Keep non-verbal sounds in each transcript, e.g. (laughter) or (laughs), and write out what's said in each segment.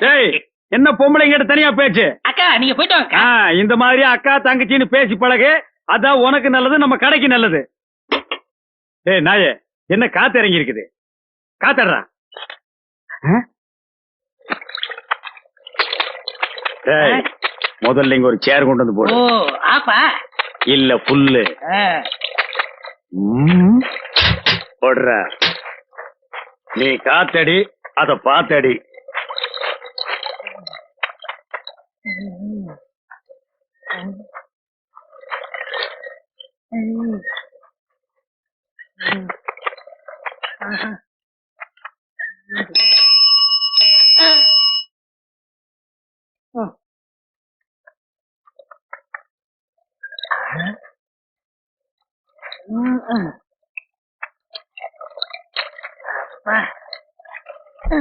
டேய் என்ன பொம்பளைங்கிட்ட தனியா பேச்சு? அக்கா நீங்க போயிட்டு இந்த மாதிரி அக்கா தங்கச்சின்னு பேசி பழகு. அதான் உனக்கு நல்லது நம்ம கடைக்கு நல்லது. டேய் நாயே என்ன காத்து இறங்கி இருக்குது காத்தடுறா முதல்ல இங்க ஒரு சேர் கொண்டு வந்து போடு. ஆப்பா. இல்ல புல்லு. போடுற. நீ காத்தடி அத ăn ừ. Ừ. À. À. Ừ. À. Ừ. Ừ. À. Ừ.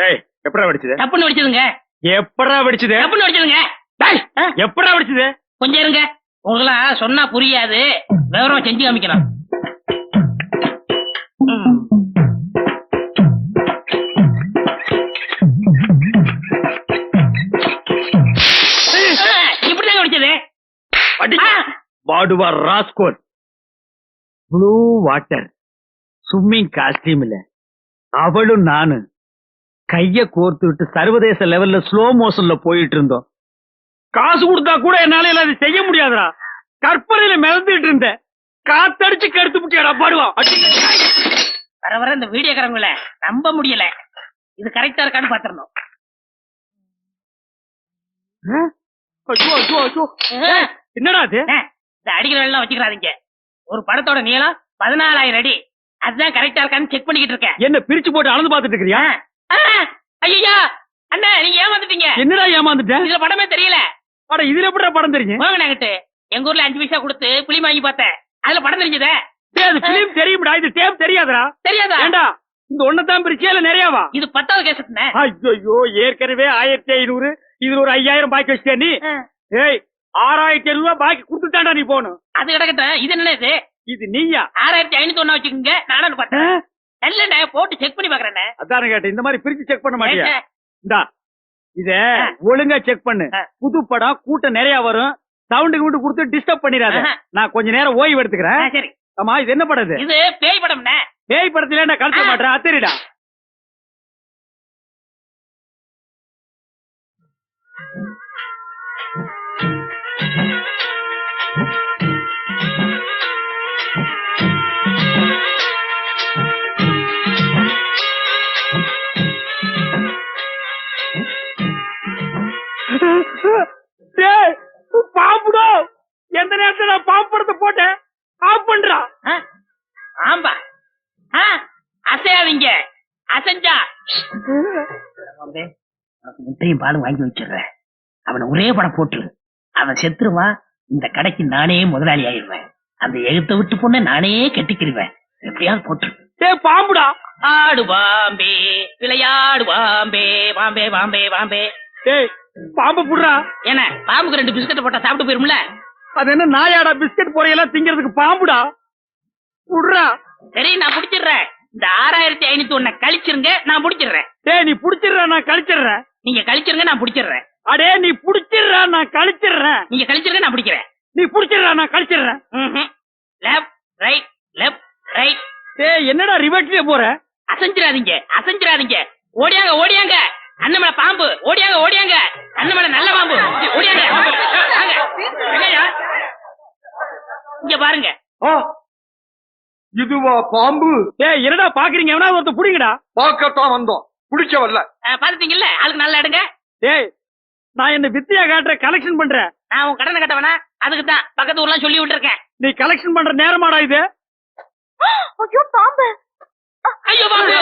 டேய் எப்படா வெடிச்சது? டப்புன்னு வெடிச்சதுங்க. எப்படா வெடிச்சது? டப்புன்னு வெடிச்சதுங்க. டேய், எப்படா வெடிச்சது? கொஞ்சம் இருங்க. உங்களுக்கெல்லாம் சொன்னா புரியாது. விவரம் செஞ்சு காமிக்கலாம். இப்படிதாங்க வெடிச்சது. ஆ, வாடுவா rascal. Blue water swimming costume இல்ல அவளும் நானு கைய கோர்த்து விட்டு சர்வதேச லெவல்ல ஸ்லோ மோஷன்ல போயிட்டு இருந்தோம். காசு கொடுத்தா கூட என்னால எல்லாம் அதை செய்ய முடியாதுடா. கற்பனையில மிதந்துட்டு இருந்தேன். காத்தடிச்சு கெடுத்து முட்டியாடா பாடுவான் வர வர இந்த வீடியோக்காரங்கள நம்ப முடியல. இது கரெக்டா இருக்கான்னு பாத்துறணும் என்னடா அது இந்த அடிக்கிற வேலை வச்சுக்கிறாதீங்க. ஒரு படத்தோட நீளம் பதினாலாயிரம் அடி. அதுதான் கரெக்டா இருக்கான்னு செக் பண்ணிக்கிட்டு இருக்கேன். என்ன பிரிச்சு போட்டு அளந்து பாத்துட்டு இருக்கிறியா? ஐயா அண்ணா நீங்க ஏமாந்துட்டீங்க. என்னடா ஏமாந்துட்டேன் இதுல படமே தெரியல. அட இதுல எப்படிடா படம் தெரியும்? வாங்க நாங்கிட்டு எங்க ஊர்ல அஞ்சு பைசா கொடுத்து புளி வாங்கி பார்த்தேன். அதுல படம் தெரிஞ்சதே. அது பிலிம் தெரியும்டா. இது டேப் தெரியாதுடா. தெரியாதா? ஏண்டா இந்த ஒன்னதான் பிரிச்சியா இல்ல நிறையாவா இது பத்தாவது கேசட்னே ஐயோ ஏற்கனவே ஆயிரத்தி ஐநூறு இதுல ஒரு ஐயாயிரம் பாக்கி வச்சிட்டியா நீ? ஏய் ஆறாயிரத்தி ஐநூறு ரூபாய் பாக்கி கொடுத்துட்டாண்டா நீ போகணும் அது கிடக்கட்டும். இது என்ன இது? இது நீயா? ஆறாயிரத்தி ஐநூத்தி ஒண்ணா வச்சுக்கோங்க. நானும் பார்த்தேன். நல்லண்ணே போட்டு செக் பண்ணி பாக்குறேண்ணே. அதான கேட்டேன். இந்த மாதிரி பிரிச்சு செக் பண்ண மாட்டியா? இந்தா இத. ஒழுங்கா செக் பண்ணு. புது படம் கூட்டம் நிறைய வரும். சவுண்டு கிவுண்டு கொடுத்து டிஸ்டர்ப் பண்ணிடாத. நான் கொஞ்ச நேரம் ஓய்வு எடுத்துக்கிறேன். சரி. ஆமா இது என்ன படம் இது? பேய் படம்ண்ணே. பேய் படத்துல நான் ஆ. மாட்டேன் அத்தரிடா பாம்புடா எந்த நேரத்துல நான் பாம்பு படத்தை போட்டேன் ஆஃப் பண்றா? ஆம்பா. ஆ, அசையாதீங்க. அசைஞ்சா. முட்டையும் பாலும் வாங்கி வச்சிடுறேன். அவனை ஒரே படம் போட்டு அவன் செத்துருவான். இந்த கடைக்கு நானே முதலாளி ஆயிடுவேன். அந்த எழுத்த விட்டு பொண்ணை நானே கெட்டிக்கிருவேன். எப்படியாவது போட்டு டேய் பாம்புடா. ஆடு பாம்பே விளையாடு பாம்பே பாம்பே பாம்பே பாம்பே. டேய் பாம்பு புடுறா. என்ன பாம்புக்கு ரெண்டு பிஸ்கட் போட்டா சாப்பிட்டு போயிரும்ல? அது என்ன நாயாடா பிஸ்கட் பொரியெல்லாம் திங்கிறதுக்கு பாம்புடா? புடுறா. சரி நான் பிடிச்சிடுறேன். இந்த ஆறாயிரத்தி ஐநூத்தி ஒண்ண கழிச்சிருங்க நான் பிடிச்சிடுறேன். டேய் நீ புடிச்சிடுற நான் கழிச்சிடுறேன். நீங்க கழிச்சிருங்க நான் பிடிச்சிடுறேன். அடே நீ புடிச்சிடுற நான் கழிச்சிடுறேன். நீங்க கழிச்சிருங்க நான் பிடிக்கிறேன். நீ புடிச்சிடுற நான் கழிச்சிடுறேன். லெஃப்ட் ரைட் லெஃப்ட் ரைட் டேய் என்னடா ரிவர்ட்லயே போற? அசைஞ்சிராதீங்க அசைஞ்சிராதீங்க ஓடியாங்க ஓடியாங்க. அண்ணன் மேல பாம்பு. ஓடியாங்க ஓடியாங்க. அண்ணன் மேல நல்ல பாம்பு. ஓடியாங்க? இங்க பாருங்க. இதுவா பாம்பு? டேய் என்னடா பாக்குறீங்க? எவனா ஒருத்தர் புடிங்கடா. பார்க்கத்தான் வந்தோம். பிடிச்ச வரல அஹ், பாத்துட்டீங்கல்ல ஆளுக்கு நல்லா எடுங்க. டேய் நான் என்ன வித்தியா காட்டுற கலெக்ஷன் பண்றேன்? நான் உன் கடனை கட்டவனா? அதுக்கு தான் பக்கத்து ஊர்லாம் சொல்லி விட்டுருக்கேன். நீ கலெக்ஷன் பண்ற நேரமாடா இது. ஐயோ பாம்பு. ஐயோ பாம்பு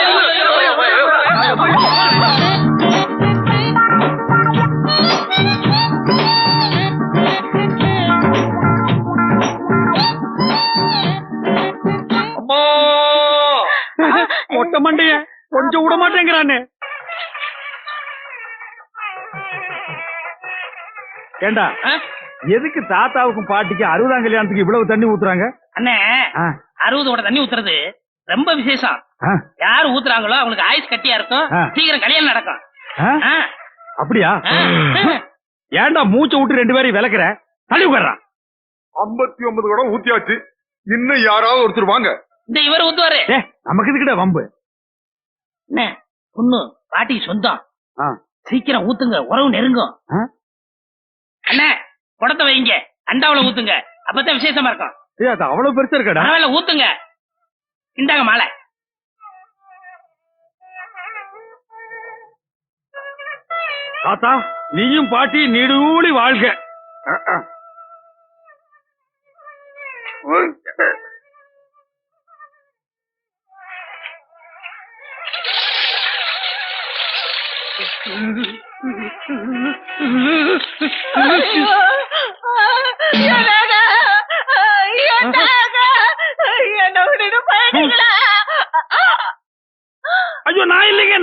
அம்மா! மொட்டை மண்டைய கொஞ்சம் விட மாட்டேங்கிறானே. ஏண்டா எதுக்கு தாத்தாவுக்கும் பாட்டிக்கு அறுபதாம் கல்யாணத்துக்கு இவ்வளவு தண்ணி ஊத்துறாங்க? அண்ணே அறுபது தண்ணி ஊத்துறது ரொம்ப விசேஷம். யாரு ஊத்துறாங்களோ அவங்களுக்கு ஆயுஸ் கட்டியா இருக்கும். சீக்கிரம் கல்யாணம் நடக்கும். அப்படியா. ஏன்டா மூச்சை விட்டு ரெண்டு பேரையும் விளக்குற? தள்ளி உட்கார்றான் ஐம்பத்தி ஒன்பது குடம் ஊத்தியாச்சு. இன்னும் யாராவது ஒருத்தர் வாங்க. இந்த இவர் ஊத்துவாரு. நமக்கு இதுக்கிட்ட வம்பு? என்ன பொண்ணு பாட்டி சொந்தம். சீக்கிரம் ஊத்துங்க உறவு நெருங்கும்? அண்ணே குடத்தை வைங்க. அண்டாவுல ஊத்துங்க. அப்பதான் விசேஷமா இருக்கும். அவ்வளவு பெருசா இருக்கடா? பரவாயில்ல ஊத்துங்க. இந்தாங்க மாலை. தாத்தா நீயும் பாட்டி நீடூழி வாழ்க. அஹ்,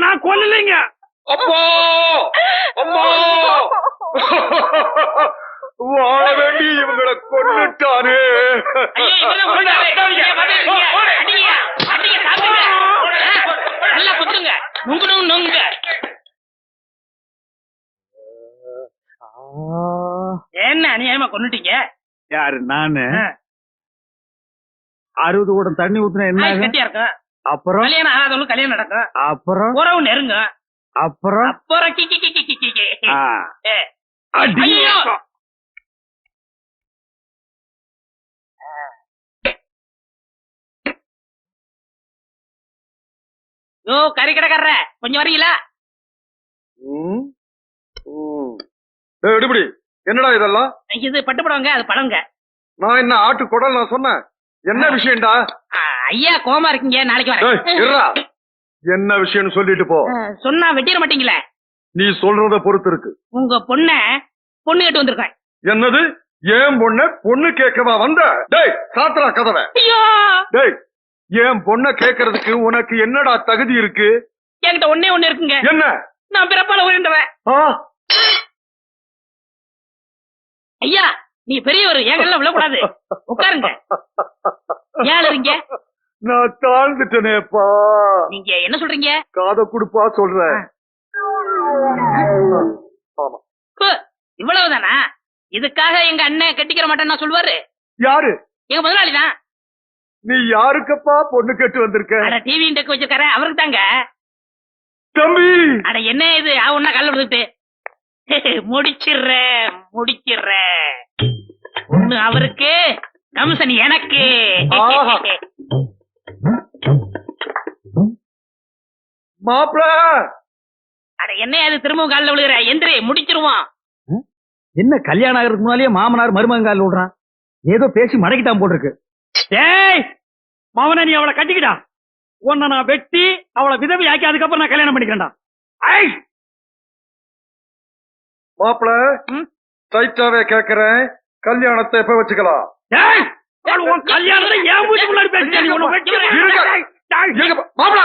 நான் கொல்லலைங்க. அப்பா! அம்மா வாழ வேண்டி இவங்களை கொண்டுட்டானே நல்லா குத்துங்க நுங்குணும் நுங்க. என்ன அநியாயமா கொண்டுட்டீங்க யாரு நானு? அறுபது கூடம் தண்ணி ஊத்துனா என்ன? கட்டியா இருக்கும். அப்புறம்? கல்யாணம் ஆகாதவங்களுக்கு கல்யாணம் நடக்கும். அப்புறம்? உறவு நெருங்கும் அப்புறம்? அப்புறம் கி கி கி கி கி கி. ஐயோ. யோ கறி கடைக்காரர கொஞ்சம் வரீங்களா? எடுபடி என்னடா இதெல்லாம்? இது பட்டுப்படவங்க அது பழங்க. நான் என்ன ஆட்டு குடல் நான் சொன்னேன்? என்ன விஷயம்டா? ஐயா கோமா இருக்கீங்க. நாளைக்கு வரேன். என்ன விஷயம்னு சொல்லிட்டு போ. சொன்னா வெட்டிட மாட்டீங்களே? நீ சொல்றத பொறுத்து இருக்கு. உங்க பொண்ண பொண்ணு கேட்டு வந்திருக்கேன். என்னது? ஏன் பொண்ண பொண்ணு கேட்கவா வந்த? டேய் சாத்திரா கதவை. ஐயோ! டேய் ஏன் பொண்ண கேக்குறதுக்கு உனக்கு என்னடா தகுதி இருக்கு? என்கிட்ட ஒண்ணே ஒண்ணு இருக்குங்க. என்ன? நான் பிறப்பால உயர்ந்தவன் ஐயா நீ பெரியவர் எங்கெல்லாம் விழக்கூடாது. உட்காருங்க. ஏன் இருங்க நான் தாழ்ந்துட்டனேப்பா. நீங்க என்ன சொல்றீங்க? காதை குடுப்பா சொல்றேன். இவ்வளவுதானா? இதுக்காக எங்க அண்ணன் கட்டிக்கிற மாட்டேன்னு சொல்லுவாரு. யாரு? எங்க முதலாளி தான் நீ யாருக்கப்பா பொண்ணு கேட்டு வந்திருக்க? டிவி டெக் வச்சிருக்காரு அவருக்கு தாங்க தம்பி! அட என்ன இது? ஒன்னா கல்ல விடுத்து (laughs) முடிச்சிடுறேன் முடிச்சிடுறேன். ஒண்ணு அவருக்கு கம்சன் எனக்கு. மாப்பிள அட என்ன அது திரும்பவும் காலில் விழுகிற? எந்திரி முடிச்சிருவோம் என்ன கல்யாணம் ஆகிறதுக்கு முன்னாலேயே மாமனார் மருமகால் விடுறான்? ஏதோ பேசி மடக்கிட்டான் போட்டிருக்கு. டேய் மாமனா நீ அவளை கட்டிக்கிட்டா உன்னை நான் வெட்டி அவளை விதவி ஆக்கி அதுக்கப்புறம் நான் கல்யாணம் பண்ணிக்கிறேன்டா. ஐ! மாப்பிள? டைட்டாவே கேக்குறேன். கல்யாணத்தை எப்ப வச்சுக்கலாம்? கல்யாணத்தை என் வீட்டு முன்னாடி இருங்க, மாப்பிள.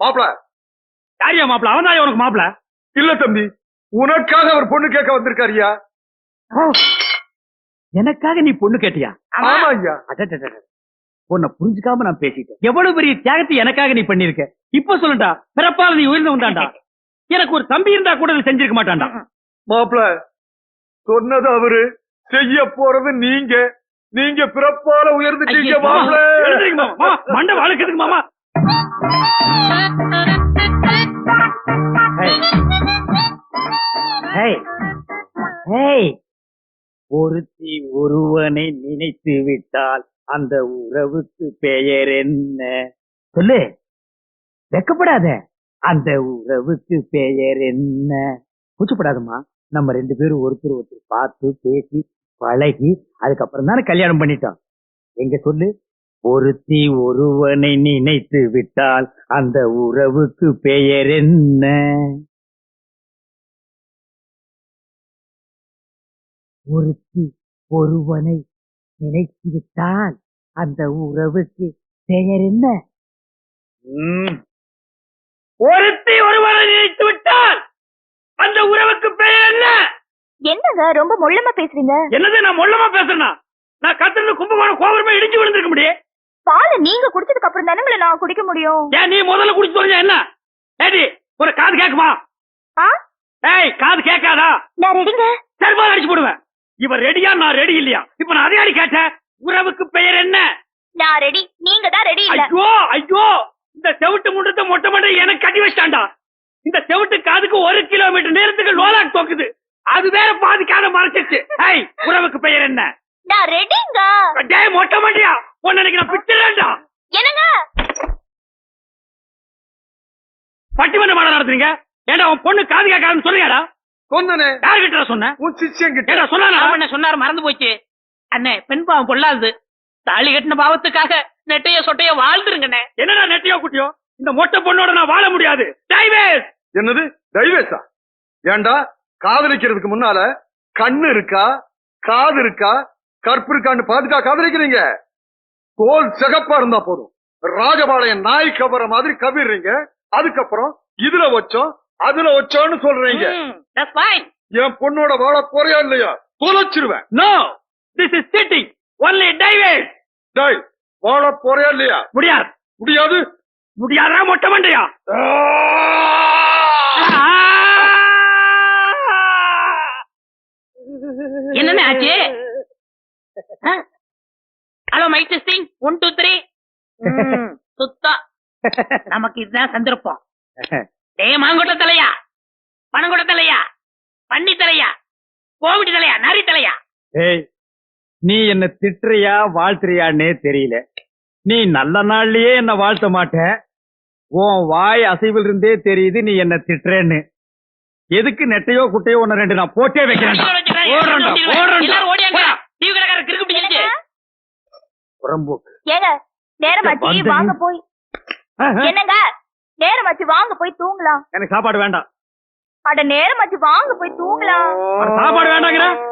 மாப்பிள. யாரியா மாப்பிள? அவன் தான் உனக்கு மாப்பிள? இல்ல தம்பி உனக்காக அவர் பொண்ணு கேட்க வந்திருக்காருயா எனக்காக நீ பொண்ணு கேட்டியா? ஆமா ஐயா. உன்னை புரிஞ்சுக்காம நான் பேசிட்டேன். எவ்வளவு பெரிய தியாகத்தை எனக்காக நீ பண்ணிருக்க இப்ப சொல்லுடா பிறப்பால நீ உயர்ந்து வந்தாண்டா? எனக்கு ஒரு தம்பி இருந்தா கூட செஞ்சிருக்க மாட்டான்டா மாப்பிள சொன்னது அவரு. செய்ய போறது நீங்க. நீங்க பிறப்பால உயர்ந்துட்டீங்க மண்டை வழுக்குதுங்க மாமா. ஹேய். ஹேய். ஹேய். ஒருத்தி ஒருவனை நினைத்து விட்டால் அந்த உறவுக்கு பெயர் என்ன? சொல்லு. வெக்கப்படாத. அந்த உறவுக்கு பெயர் என்ன? கூச்சப்படாதம்மா. நம்ம ரெண்டு பேரும் ஒருத்தர் ஒருத்தர் பார்த்து பேசி பழகி அதுக்கப்புறம் தானே கல்யாணம் பண்ணிட்டோம். எங்க சொல்லு? ஒருத்தி ஒருவனை நினைத்து விட்டால் அந்த உறவுக்கு பெயர் என்ன? ஒருத்தி ஒருவனை நினைத்து விட்டால் அந்த உறவுக்கு பெயர் என்ன? ம். ஒருத்தி ஒருவனை நினைத்து அந்த உறவுக்கு பெயர் என்ன? என்னங்க ரொம்ப மொள்ளமா பேசுறீங்க? என்னது நான் மொல்லமா பேசுறேனா நான் கத்துறது கும்பகோணம் கோபுரமே இடிஞ்சு விழுந்திருக்க முடியும் பாலை நீங்க குடிச்சதுக்கு அப்புறம் தானே நான் குடிக்க முடியும்? ஏன் நீ முதல்ல குடிச்சு சொல்லுங்க என்ன? ஏடி ஒரு காது கேக்குமா? ஆ? ஏய் காது கேட்காதா? நான் ரெடிங்க. செல்போன் அடிச்சு போடுவேன். இவன் ரெடியா நான் ரெடி இல்லையா? இப்ப நான் அதே அடி கேட்டேன்? உறவுக்கு பெயர் என்ன? நான் ரெடி. நீங்க தான் ரெடி இல்ல. ஐயோ ஐயோ! இந்த செவிட்டு முண்டத்தை மொட்டை மொட்டை எனக்கு கட்டி வச்சிட்டான்டா. இந்த செவிட்டு காதுக்கு ஒரு கிலோமீட்டர் நேரத்துக்கு லோலாக் தோக்குது. அது வேற பாதி காதை மறைச்சிருச்சு. ஏய் உறவுக்கு பெயர் என்ன? நான் ரெடிங்க. டேய் மொட்டை மண்டியா உன்னை எனக்கு நான் பிச்சிடா என்னங்க? பட்டிமன்ற மாடம் நடத்துறீங்க? ஏடா உன் பொண்ணு காது கேட்காதுன்னு சொல்லுங்கடா. சொன்னனே. யாருகிட்ட சொன்ன? உன் சிஷ்யன் கிட்ட ஏடா சொன்னானா ராமண்ண சொன்னாரு மறந்து போச்சு. அண்ணே பெண் பாவம் பொல்லாது தாலி கட்டின பாவத்துக்காக நெட்டைய சொட்டைய வாழ்ந்துருங்கண்ணே. என்னடா நெட்டியோ குட்டியோ? இந்த மொட்டை பொண்ணோட நான் வாழ முடியாது. டைவேஸ்! என்னது? டைவேஸா? ஏண்டா? காதலிக்கிறதுக்கு முன்னால கண்ணு இருக்கா? காது இருக்கா? கற்பு இருக்கான்னு பாத்துக்கா காதலிக்கிறீங்க. தோல் சிகப்பா இருந்தா போதும். ராஜபாளையம் நாய் கவர மாதிரி கவிடுறீங்க அதுக்கப்புறம் இதுல வச்சோம் அதுல வச்சோன்னு சொல்றீங்க. என் பொண்ணோட வாழ போறியா இல்லையா? தொலைச்சிருவேன். No this is sitting only dives! டேய் வாழ போறியா இல்லையா? முடியாது. முடியாது? முடியாதா மொட்டை மண்டையா? என்னண்ணே ஆச்சு? Hello mic testing one two three சுத்தம். நமக்கு இதுதான் சந்தர்ப்பம். டேய் மாங்கொட்ட தலையா? பனங்கொட்ட தலையா? பன்னி தலையா? கோவிட் தலையா? நரி தலையா? ஏய் நீ என்ன திட்டுறியா வாழ்த்துறியான்னே தெரியல. நீ நல்ல நாள்லயே என்ன வாழ்த்த மாட்ட. உன் வாய் அசைவில் இருந்தே தெரியுது நீ என்ன திட்டுறேன்னு. எதுக்கு நெட்டையோ குட்டையோ ஒன்னு ரெண்டு நான் போட்டே வைக்கிறேன்டா. ஓடுறேன்டா, ஓடுறேன்டா. புறம்போக்கு. ஏங்க நேரமாச்சு வந்தேன். வாங்க போய். ஆஹா. என்னங்க? நேரமாச்சு வாங்க போய் தூங்கலாம். எனக்கு சாப்பாடு வேண்டாம். அட நேரமாச்சு வாங்க போய் தூங்கலாம். அட, சாப்பாடு வேண்டாங்கிற?